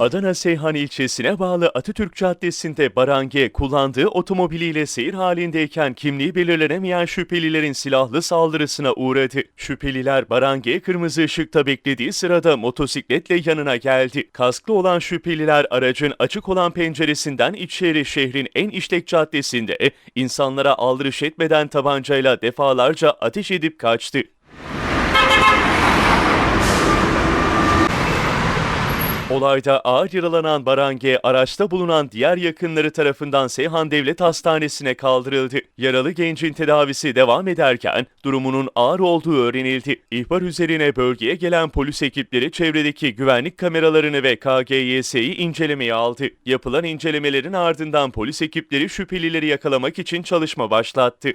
Adana Seyhan ilçesine bağlı Atatürk Caddesi'nde Barange kullandığı otomobiliyle seyir halindeyken kimliği belirlenemeyen şüphelilerin silahlı saldırısına uğradı. Şüpheliler Barange kırmızı ışıkta beklediği sırada motosikletle yanına geldi. Kasklı olan şüpheliler aracın açık olan penceresinden içeri şehrin en işlek caddesinde insanlara aldırış etmeden tabancayla defalarca ateş edip kaçtı. Olayda ağır yaralanan Barange, araçta bulunan diğer yakınları tarafından Seyhan Devlet Hastanesi'ne kaldırıldı. Yaralı gencin tedavisi devam ederken durumunun ağır olduğu öğrenildi. İhbar üzerine bölgeye gelen polis ekipleri çevredeki güvenlik kameralarını ve KGYS'yi incelemeye aldı. Yapılan incelemelerin ardından polis ekipleri şüphelileri yakalamak için çalışma başlattı.